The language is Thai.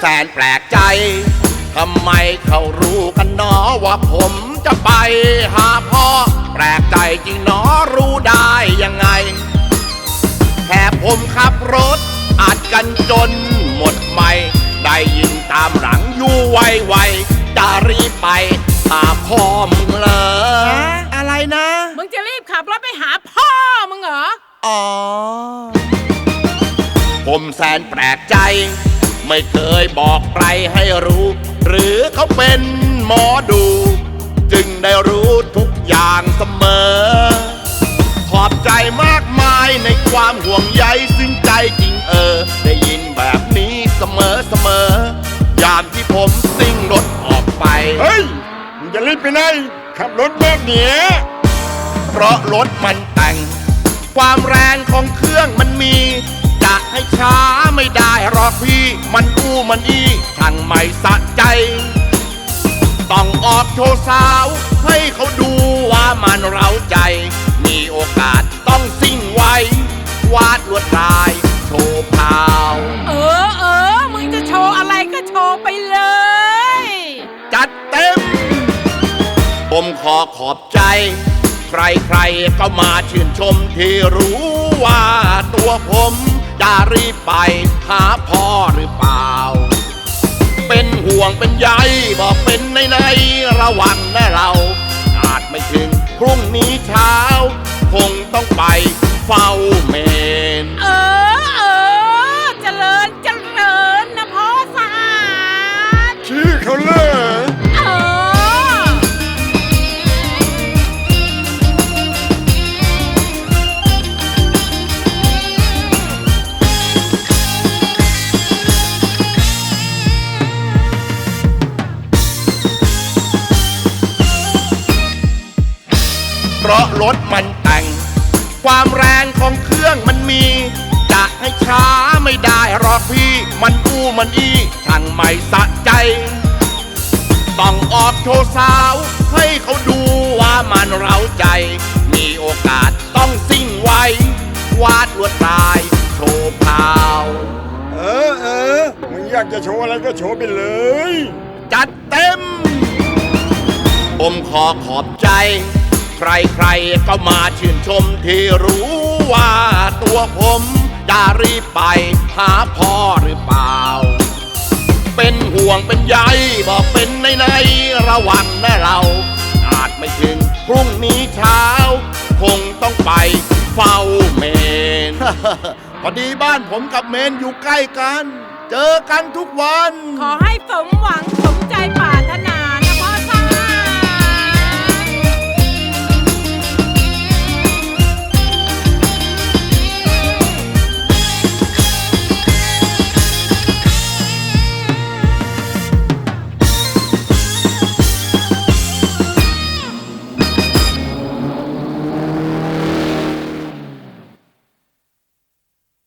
แสนแปลกใจ ทำไมเขารู้กันเนอว่าผมจะไปหาพ่อ แปลกใจจริงเนอรู้ได้ยังไง แค่ผมขับรถอัดกันจนหมดไม่ ได้ยินตามหลังอยู่ไวๆจะรีบไปหาพ่อมึงเลย อะไรนะ มึงจะรีบขับรถไปหาพ่อมึงเหรอ อ๋อ ผมแสนแปลกใจ ไม่เคยบอกใครให้รู้ หรือเขาเป็นหมอดู จึงได้รู้ทุกอย่างเสมอ ขอบใจมากมายในความห่วงใยซึ่งใจจริงเออ ได้ยินแบบนี้เสมอเสมอยามที่ผมซิ่งรถออกไป เฮ้ยมึงจะรีบไปไหน ขับรถแบบเนี้ยเพราะรถมันแต่ง ความแรงของเครื่องมันมี จะให้ช้าไม่ได้หรอกพี่ มันอู้มันอีทางไม่สะใจ ต้องออกโชว์สาว ให้เขาดูว่ามันเราใจ มีโอกาสต้องซิ่งไววาดลวดลายโชว์พาว เออเออ มึงจะโชว์อะไรก็โชว์ไปเลย จัดเต็ม ผมขอขอบใจ ใครๆก็มาชื่นชมที่รู้ว่าตัวผม จะรีบไปหาพ่อหรือเปล่า เป็นห่วงเป็นใยบอกเป็นในในระวังนะเรา อาจไม่ถึงพรุ่งนี้เช้า คงต้องไปเฝ้าแม่ เพราะรถมันแต่ง ความแรงของเครื่องมันมี จะให้ช้าไม่ได้หรอกพี่ มันอู้มันอีช่างไม่สะใจ ต้องออกโชว์สาว ให้เขาดูว่ามันเราใจ มีโอกาสต้องซิ่งไววาดลวดลาย โชว์พาว เออเออมึงอยากจะโชว์อะไรก็โชว์ไปเลย จัดเต็มผมขอขอบใจ ใครๆก็มาชื่นชมที่รู้ว่าตัวผมจะรีบไปหาพ่อหรือเปล่า เป็นห่วงเป็นใยบอกเป็นในในระวังนะเรา อาจไม่ถึงพรุ่งนี้เช้า คงต้องไปเฝ้าเมน พอดีบ้านผมกับเมนอยู่ใกล้กัน เจอกันทุกวัน ขอให้สมหวังทุ